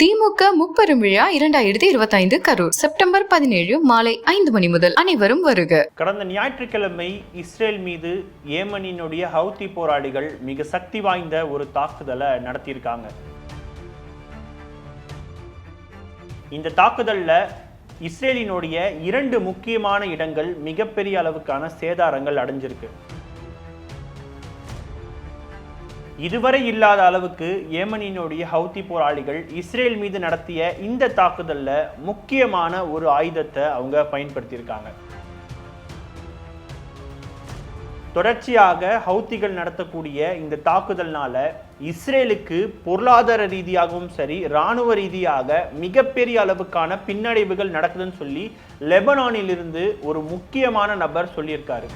திமுக முப்பெரும் விழா இரண்டாயிரத்தி இருபத்தைந்து கரூர். செப்டம்பர் பதினேழு மாலை ஐந்து மணி முதல் அனைவரும் வருக. கடந்த ஞாயிற்றுக்கிழமை இஸ்ரேல் மீது ஏமனினுடைய ஹவுத்தி போராளிகள் மிக சக்தி வாய்ந்த ஒரு தாக்குதலை நடத்தியிருக்காங்க. இந்த தாக்குதல்ல இஸ்ரேலினுடைய இரண்டு முக்கியமான இடங்கள் மிகப்பெரிய அளவுக்கான சேதாரங்கள் அடைஞ்சிருக்கு. இதுவரை இல்லாத அளவுக்கு ஏமனினுடைய ஹவுத்தி போராளிகள் இஸ்ரேல் மீது நடத்திய இந்த தாக்குதலில் முக்கியமான ஒரு ஆயுதத்தை அவங்க பயன்படுத்தியிருக்காங்க. தொடர்ச்சியாக ஹவுத்திகள் நடத்தக்கூடிய இந்த தாக்குதல்னால இஸ்ரேலுக்கு பொருளாதார ரீதியாகவும் சரி இராணுவ ரீதியாக மிகப்பெரிய அளவுக்கான பின்னடைவுகள் நடக்குதுன்னு சொல்லி லெபனானிலிருந்து ஒரு முக்கியமான நபர் சொல்லியிருக்காரு.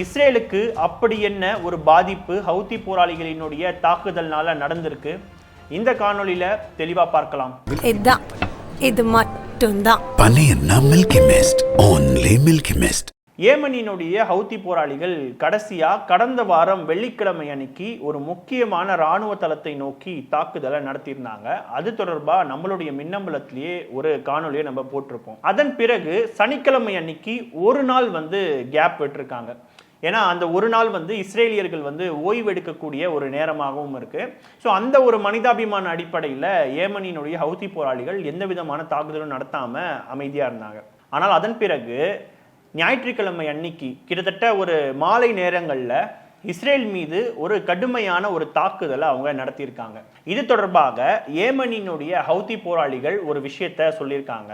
இஸ்ரேலுக்கு அப்படி என்ன ஒரு பாதிப்பு ஹவுத்தி போராளிகளினுடைய தாக்குதல்னால நடந்திருக்கு? இந்த காணொளியில தெளிவா பார்க்கலாம். இதுதான் இது மட்டும்தான். Milky mist only milky mist. ஏமனினுடைய Houthi போராளிகள் கடைசியா கடந்த வாரம் வெள்ளிக்கிழமை அன்னைக்கு ஒரு முக்கியமான ராணுவ தளத்தை நோக்கி தாக்குதலை நடத்தியிருந்தாங்க. அது தொடர்பா நம்மளுடைய மின்னம்பலத்திலேயே ஒரு காணொளியை நம்ம போட்டிருப்போம். அதன் பிறகு சனிக்கிழமை அன்னைக்கு ஒரு நாள் வந்து கேப் விட்டுருக்காங்க. ஏன்னா அந்த ஒரு நாள் வந்து இஸ்ரேலியர்கள் வந்து ஓய்வு எடுக்கக்கூடிய ஒரு நேரமாகவும் இருக்கு. ஸோ அந்த ஒரு மனிதாபிமான அடிப்படையில் ஏமனினுடைய ஹவுதி போராளிகள் எந்த விதமான தாக்குதலும் நடத்தாம அமைதியா இருந்தாங்க. ஆனால் அதன் பிறகு ஞாயிற்றுக்கிழமை அன்னைக்கு கிட்டத்தட்ட ஒரு மாலை நேரங்களில் இஸ்ரேல் மீது ஒரு கடுமையான ஒரு தாக்குதலை அவங்க நடத்தியிருக்காங்க. இது தொடர்பாக ஏமனினுடைய ஹவுதி போராளிகள் ஒரு விஷயத்த சொல்லியிருக்காங்க.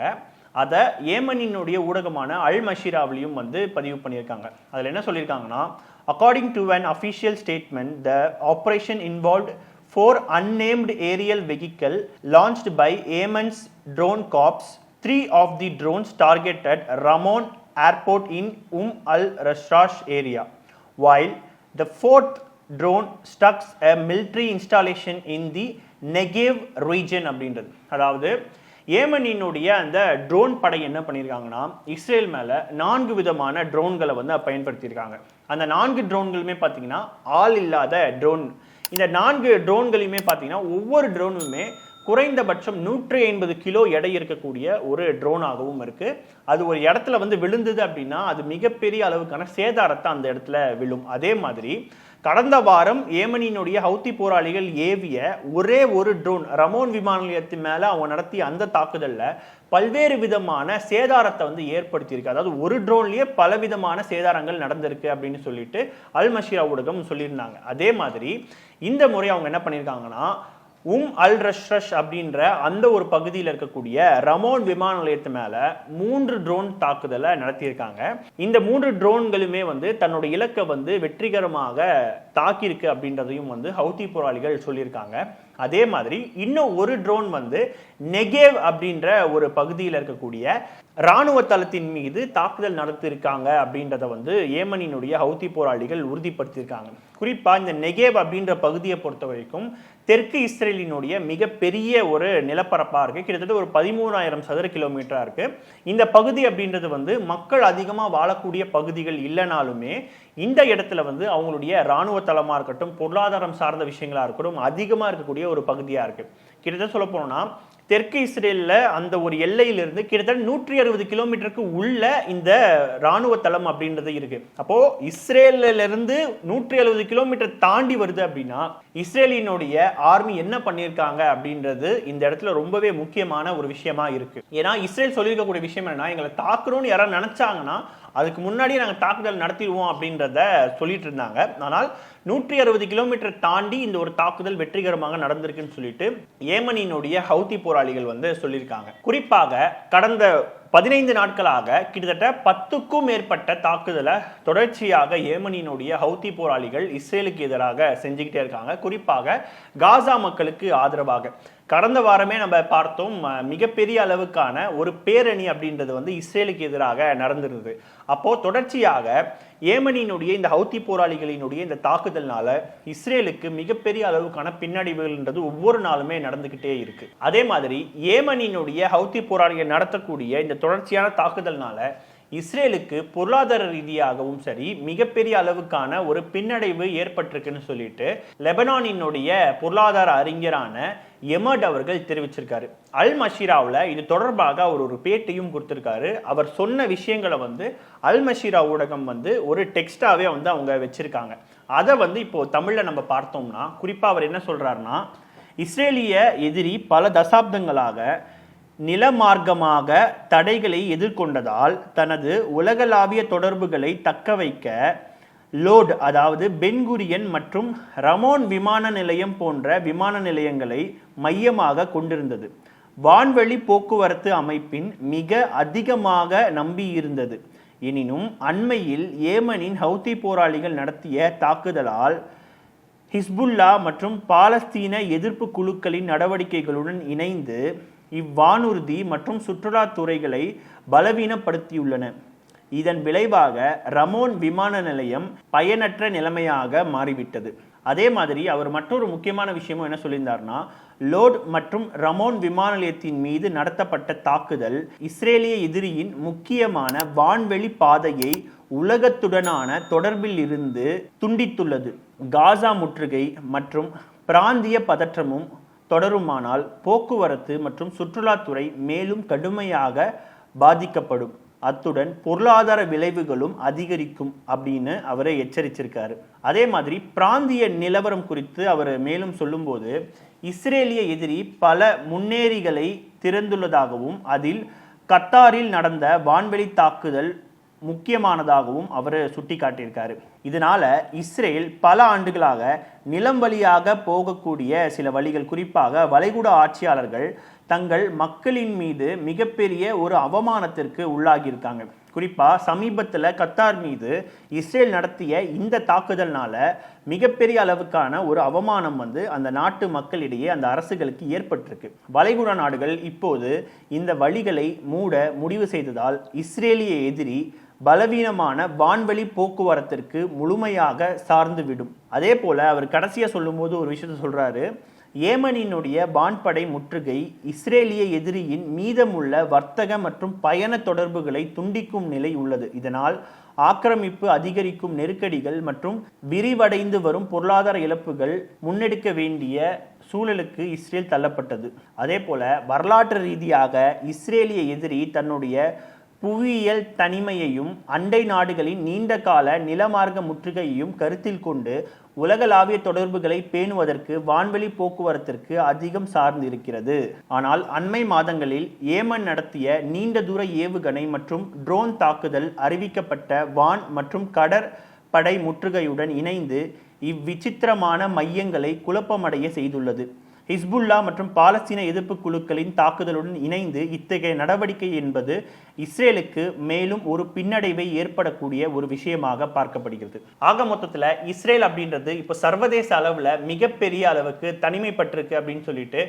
அதை ஏமனினுடைய ஊடகமான அல் மஷிராவிலையும் வந்து பதிவு பண்ணியிருக்காங்க அதில் என்ன சொல்லியிருக்காங்கன்னா according to an official statement the operation involve four unnamed aerial vehicle launched by Yemen's drone corps three of the drones targeted Ramon airport in Umm al Rashrash area while the fourth drone struck a military installation in the Negev region அப்படின்றது அதாவது ஏமனினுடைய அந்த drone படை என்ன பண்ணியிருக்காங்கன்னா Israel மேலே நான்கு விதமான ட்ரோன்களை வந்து பயன்படுத்தியிருக்காங்க. அந்த நான்கு ட்ரோன்களுமே பார்த்தீங்கன்னா ஆள் இல்லாத ட்ரோன் இந்த நான்கு ட்ரோன்களையுமே பார்த்தீங்கன்னா ஒவ்வொரு ட்ரோனுமே குறைந்தபட்சம் நூற்றி ஐம்பது கிலோ எடை இருக்கக்கூடிய ஒரு ட்ரோனாகவும் இருக்கு. அது ஒரு இடத்துல வந்து விழுந்தது அப்படின்னா அது மிகப்பெரிய அளவுக்கான சேதாரத்தை அந்த இடத்துல விழும். அதே மாதிரி கடந்த வாரம் ஏமனினுடைய ஹவுத்தி போராளிகள் ஏவிய ஒரே ஒரு ட்ரோன் ரமோன் விமான நிலையத்தின் மேலே அவங்க நடத்திய அந்த தாக்குதலில் பல்வேறு விதமான சேதாரத்தை வந்து ஏற்படுத்தியிருக்கு. அதாவது ஒரு ட்ரோன்லேயே பல விதமான சேதாரங்கள் நடந்திருக்கு அப்படின்னு சொல்லிட்டு அல் மஷீரா ஊடகம் சொல்லியிருந்தாங்க. அதே மாதிரி இந்த முறை அவங்க என்ன பண்ணியிருக்காங்கன்னா உம் அல் ரஷ்ரஷ் அப்படின்ற அந்த ஒரு பகுதியில் இருக்கக்கூடிய ரமோன் விமான நிலையத்து மேல மூன்று ட்ரோன் தாக்குதலை நடத்தியிருக்காங்க. இந்த மூன்று ட்ரோன்களுமே வந்து தன்னோட இலக்கை வந்து வெற்றிகரமாக தாக்கியிருக்கு அப்படின்றதையும் வந்து ஹவுதி போராளிகள் சொல்லியிருக்காங்க. அதே மாதிரி இன்னும் ஒரு ட்ரோன் வந்து நெகேவ் அப்படின்ற ஒரு பகுதியில் இருக்கக்கூடிய ராணுவ தளத்தின் மீது தாக்குதல் நடத்தியிருக்காங்க அப்படின்றத வந்து ஏமனினுடைய ஹவுதி போராளிகள் உறுதிப்படுத்தியிருக்காங்க. குறிப்பாக இந்த நெகேவ் அப்படின்ற பகுதியை பொறுத்த வரைக்கும் தெற்கு இஸ்ரேலினுடைய மிகப்பெரிய ஒரு நிலப்பரப்பாக இருக்குது கிட்டத்தட்ட ஒரு பதிமூணாயிரம் சதுர கிலோமீட்டராக இருக்குது இந்த பகுதி அப்படின்றது வந்து மக்கள் அதிகமாக வாழக்கூடிய பகுதிகள் இல்லைனாலுமே இந்த இடத்துல வந்து அவங்களுடைய ராணுவ தளமாக இருக்கட்டும் பொருளாதாரம் சார்ந்த விஷயங்களாக இருக்கட்டும் அதிகமாக இருக்கக்கூடிய ஒரு பகுதியாக இருக்குது கிட்டத்தட்ட சொல்ல போனோம்னா தெற்கு இஸ்ரேலில் அந்த ஒரு எல்லையிலிருந்து கிட்டத்தட்ட நூற்றி அறுபது கிலோமீட்டருக்கு உள்ள இந்த ராணுவ தளம் அப்படின்றது இருக்கு. அப்போ இஸ்ரேல்ல இருந்து நூற்றி அறுபது கிலோமீட்டர் தாண்டி வருது அப்படின்னா இஸ்ரேலினுடைய ஆர்மி என்ன பண்ணியிருக்காங்க அப்படின்றது இந்த இடத்துல ரொம்பவே முக்கியமான ஒரு விஷயமா இருக்கு. ஏன்னா இஸ்ரேல் சொல்லியிருக்கக்கூடிய விஷயம் என்னன்னா எங்களை தாக்குறோம்னு யாராவது நினைச்சாங்கன்னா அதுக்கு முன்னாடியே நாங்கள் தாக்குதல் நடத்திடுவோம் அப்படின்றத சொல்லிட்டு இருந்தாங்க. ஆனால் நூற்றி அறுபது கிலோமீட்டர் தாண்டி இந்த ஒரு தாக்குதல் வெற்றிகரமாக நடந்திருக்குன்னு சொல்லிட்டு ஏமனினுடைய போர் போராளிகள் வந்து சொல்லியிருக்காங்க. குறிப்பாக கடந்த பதினைந்து நாட்களாக கிட்டத்தட்ட பத்துக்கும் மேற்பட்ட தாக்குதலை தொடர்ச்சியாக ஏமனினுடைய ஹவுத்தி போராளிகள் இஸ்ரேலுக்கு எதிராக செஞ்சுக்கிட்டே இருக்காங்க. குறிப்பாக காசா மக்களுக்கு ஆதரவாக. கடந்த வாரமே நம்ம பார்த்தோம் மிகப்பெரிய அளவுக்கான ஒரு பேரணி அப்படின்றது வந்து இஸ்ரேலுக்கு எதிராக நடந்திருந்தது. அப்போ தொடர்ச்சியாக ஏமனினுடைய இந்த ஹவுத்தி போராளிகளினுடைய இந்த தாக்குதல்னால இஸ்ரேலுக்கு மிகப்பெரிய அளவுக்கான பின்னடைவுகள்ன்றது ஒவ்வொரு நாளுமே நடந்துகிட்டே இருக்கு. அதே மாதிரி ஏமனினுடைய ஹவுத்தி போராளிகள் நடத்தக்கூடிய இந்த தொடர்ச்சியான தாக்குதல்னால இஸ்ரேலுக்கு பொருளாதார ரீதியாகவும் சரி மிகப்பெரிய அளவுக்கான ஒரு பின்னடைவு ஏற்பட்டிருக்குன்னு சொல்லிட்டு லெபனானினுடைய பொருளாதார அறிஞரான எமட் அவர்கள் தெரிவிச்சிருக்காரு. அல் மஷீராவில் இது தொடர்பாக அவர் ஒரு பேட்டியும் கொடுத்திருக்காரு. அவர் சொன்ன விஷயங்களை வந்து அல் மஷீரா ஊடகம் வந்து ஒரு டெக்ஸ்டாகவே வந்து அவங்க வச்சுருக்காங்க. அதை வந்து இப்போ தமிழில் நம்ம பார்த்தோம்னா குறிப்பாக அவர் என்ன சொல்கிறாருன்னா இஸ்ரேலிய எதிரி பல தசாப்தங்களாக நிலமார்க்கமாக தடைகளை எதிர்கொண்டதால் தனது உலகளாவிய தொடர்புகளை தக்க வைக்க லோட் அதாவது பென்குரியன் மற்றும் ரமோன் விமான நிலையம் போன்ற விமான நிலையங்களை மையமாக கொண்டிருந்தது. வான்வழி போக்குவரத்து அமைப்பின் மிக அதிகமாக நம்பியிருந்தது. எனினும் அண்மையில் ஏமனின் ஹவுத்தி போராளிகள் நடத்திய தாக்குதலால் ஹிஸ்புல்லா மற்றும் பாலஸ்தீன எதிர்ப்பு குழுக்களின் நடவடிக்கைகளுடன் இணைந்து இவ்வானூர்தி மற்றும் சுற்றுலாத் துறைகளை பலவீனப்படுத்தியுள்ளன. இதன் விளைவாக ரமோன் விமான நிலையம் பயனற்ற நிலைமையாக மாறிவிட்டது. அதே மாதிரி அவர் மற்றொரு முக்கியமான விஷயமும் என்ன சொல்லியிருந்தார்னா லோட் மற்றும் ரமோன் விமான நிலையத்தின் மீது நடத்தப்பட்ட தாக்குதல் இஸ்ரேலிய எதிரியின் முக்கியமான வான்வெளி பாதையை உலகத்துடனான தொடர்பில் இருந்து துண்டித்துள்ளது. காசா முற்றுகை மற்றும் பிராந்திய பதற்றமும் தொடருமானால் போக்குவரத்து மற்றும் சுற்றுலாத்துறை மேலும் கடுமையாக பாதிக்கப்படும். அத்துடன் பொருளாதார விளைவுகளும் அதிகரிக்கும் அப்படின்னு அவரை எச்சரிச்சிருக்காரு. அதே மாதிரி பிராந்திய நிலவரம் குறித்து அவர் மேலும் சொல்லும்போது இஸ்ரேலிய எதிரி பல முன்னேறிகளை திறந்துள்ளதாகவும் அதில் கத்தாரில் நடந்த வான்வெளி தாக்குதல் முக்கியமானதாகவும் அவர் சுட்டிக்காட்டியிருக்காரு. இதனால இஸ்ரேல் பல ஆண்டுகளாக நிலம் வழியாக போகக்கூடிய சில வழிகள் குறிப்பாக வளைகுடா ஆட்சியாளர்கள் தங்கள் மக்களின் மீது மிகப்பெரிய ஒரு அவமானத்திற்கு உள்ளாகியிருக்காங்க. குறிப்பாக சமீபத்தில் கத்தார் மீது இஸ்ரேல் நடத்திய இந்த தாக்குதல்னால மிகப்பெரிய அளவுக்கான ஒரு அவமானம் வந்து அந்த நாட்டு மக்களிடையே அந்த அரசுகளுக்கு ஏற்பட்டிருக்கு. வளைகுடா நாடுகள் இப்போது இந்த வழிகளை மூட முடிவு செய்ததால் இஸ்ரேலிய எதிரி பலவீனமான வான்வழி போக்குவரத்திற்கு முழுமையாக சார்ந்துவிடும். அதே போல அவர் கடைசியாக சொல்லும்போது ஒரு விஷயத்த சொல்கிறாரு ஏமனினுடைய வான்படை முற்றுகை இஸ்ரேலிய எதிரியின் மீதமுள்ள வர்த்தக மற்றும் பயண தொடர்புகளை துண்டிக்கும் நிலை உள்ளது. இதனால் ஆக்கிரமிப்பு அதிகரிக்கும் நெருக்கடிகள் மற்றும் விரிவடைந்து வரும் பொருளாதார இழப்புகள் முன்னெடுக்க வேண்டிய சூழலுக்கு இஸ்ரேல் தள்ளப்பட்டது. அதே போல வரலாற்று ரீதியாக இஸ்ரேலிய எதிரி தன்னுடைய புவியியல் தனிமையையும் அண்டை நாடுகளின் நீண்ட கால நிலமார்க்க முற்றுகையையும் கருத்தில் கொண்டு உலகளாவிய தொடர்புகளை பேணுவதற்கு வான்வெளி போக்குவரத்திற்கு அதிகம் சார்ந்திருக்கிறது ஆனால் அண்மை மாதங்களில் ஏமன் நடத்திய நீண்ட தூர ஏவுகணை மற்றும் ட்ரோன் தாக்குதல் அறிவிக்கப்பட்ட வான் மற்றும் கடற்படை முற்றுகையுடன் இணைந்து இவ்விசித்திரமான மையங்களை குழப்பமடைய செய்துள்ளது. ஹிஸ்புல்லா மற்றும் பாலஸ்தீன எதிர்ப்பு குழுக்களின் தாக்குதலுடன் இணைந்து இத்தகைய நடவடிக்கை என்பது இஸ்ரேலுக்கு மேலும் ஒரு பின்னடைவை ஏற்படக்கூடிய ஒரு விஷயமாக பார்க்கப்படுகிறது. ஆக மொத்தத்தில் இஸ்ரேல் அப்படின்றது இப்போ சர்வதேச அளவில் மிகப்பெரிய அளவுக்கு தனிமைப்பட்டிருக்கு அப்படின்னு சொல்லிட்டு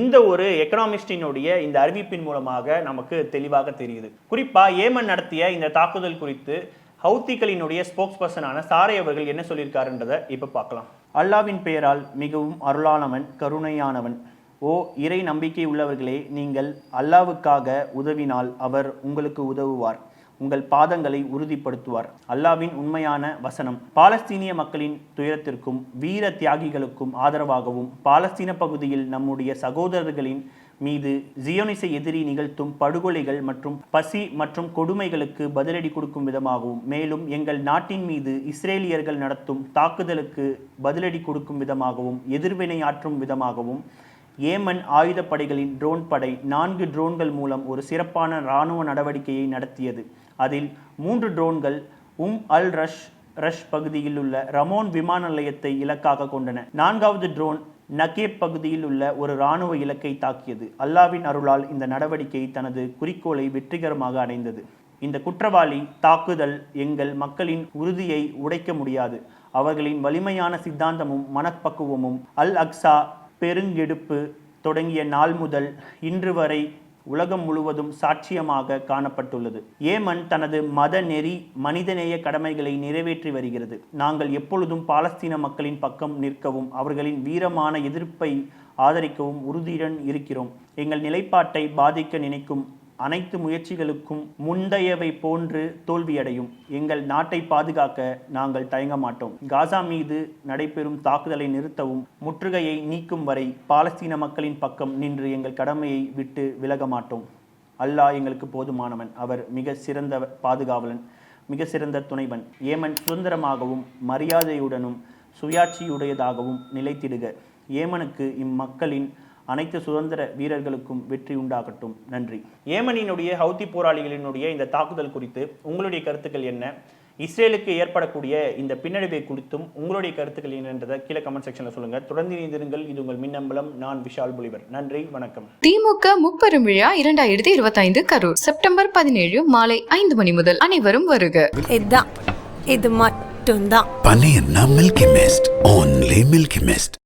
இந்த ஒரு எக்கனாமிஸ்டினுடைய இந்த அறிவிப்பின் மூலமாக நமக்கு தெளிவாக தெரியுது. குறிப்பாக ஏமன் நடத்திய இந்த தாக்குதல் குறித்து ஹவுத்திகளினுடைய ஸ்போக்ஸ் பர்சனான சாரை அவர்கள் என்ன சொல்லியிருக்காருன்றதை இப்போ பார்க்கலாம். அல்லாவின் பெயரால் மிகவும் அருளானவன் கருணையானவன். ஓ இறை நம்பிக்கை உள்ளவர்களே நீங்கள் அல்லாவுக்காக உதவினால் அவர் உங்களுக்கு உதவுவார். உங்கள் பாதங்களை உறுதிப்படுத்துவார். அல்லாவின் உண்மையான வசனம். பாலஸ்தீனிய மக்களின் துயரத்திற்கும் வீர தியாகிகளுக்கும் ஆதரவாகவும் பாலஸ்தீன பகுதியில் நம்முடைய சகோதரர்களின் மீது ஜியோனிச எதிரி நிகழ்த்தும் படுகொலைகள் மற்றும் பசி மற்றும் கொடுமைகளுக்கு பதிலடி கொடுக்கும் விதமாகவும் மேலும் எங்கள் நாட்டின் மீது இஸ்ரேலியர்கள் நடத்தும் தாக்குதலுக்கு பதிலடி கொடுக்கும் விதமாகவும் எதிர்வினையாற்றும் விதமாகவும் ஏமன் ஆயுதப்படைகளின் ட்ரோன் படை நான்கு ட்ரோன்கள் மூலம் ஒரு சிறப்பான இராணுவ நடவடிக்கையை நடத்தியது. அதில் மூன்று ட்ரோன்கள் உம் அல் ரஷ் ரஷ் பகுதியில் உள்ள ரமோன் விமான நிலையத்தை இலக்காக கொண்டன. நான்காவது ட்ரோன் நகேப் பகுதியில் உள்ள ஒரு இராணுவ இலக்கை தாக்கியது. அல்லாவின் அருளால் இந்த நடவடிக்கை தனது குறிக்கோளை வெற்றிகரமாக அடைந்தது. இந்த குற்றவாளி தாக்குதல் எங்கள் மக்களின் உறுதியை உடைக்க முடியாது. அவர்களின் வலிமையான சித்தாந்தமும் மனப்பக்குவமும் அல் அக்ஸா பெருங்கெடுப்பு தொடங்கிய நாள் முதல் இன்று வரை உலகம் முழுவதும் சாட்சியமாக காணப்பட்டுள்ளது. ஏமன் தனது மத நெறி மனிதநேய கடமைகளை நிறைவேற்றி வருகிறது. நாங்கள் எப்பொழுதும் பாலஸ்தீன மக்களின் பக்கம் நிற்கவும் அவர்களின் வீரமான எதிர்ப்பை ஆதரிக்கவும் உறுதியுடன் இருக்கிறோம். எங்கள் நிலைப்பாட்டை பாதிக்க நினைக்கும் அனைத்து முயற்சிகளுக்கும் முந்தையவை போன்று தோல்வியடையும். எங்கள் நாட்டை பாதுகாக்க நாங்கள் தயங்க மாட்டோம். காசா மீது நடைபெறும் தாக்குதலை நிறுத்தவும் முற்றுகையை நீக்கும் வரை பாலஸ்தீன மக்களின் பக்கம் நின்று எங்கள் கடமையை விட்டு விலக மாட்டோம். அல்லாஹ் எங்களுக்கு போதுமானவன். அவர் மிக சிறந்த பாதுகாவலன் மிக சிறந்த துணைவன். ஏமன் சுதந்திரமாகவும் மரியாதையுடனும் சுயாட்சியுடையதாகவும் நிலைத்திடுக. ஏமனுக்கு இம்மக்களின் அனைத்து சுதந்திர வீரர்களுக்கும் வெற்றி உண்டாகட்டும். நன்றி. ஏமனினுடைய ஹவுதி போராளிகளினுடைய இந்த தாக்குதல் குறித்து உங்களுடைய கருத்துக்கள் என்ன? இஸ்ரேலுக்கு ஏற்படக்கூடிய இந்த பின்னடைவை குறித்தும் உங்களுடைய கருத்துக்கள் என்னன்றதை கீழே கமெண்ட் செக்ஷன்ல சொல்லுங்க. தொடர்ந்து இணைந்திருங்கள். இது உங்கள் மின்னம்பலம். நான் விஷால் புலிவர். நன்றி. வணக்கம். திமுக முப்பெரும் விழா இரண்டாயிரத்தி இருபத்தைந்து கரூர். செப்டம்பர் பதினேழு மாலை ஐந்து மணி முதல் அனைவரும் வருக. இதுதான். இது மட்டும்தான். Mist. Only Milky Mist.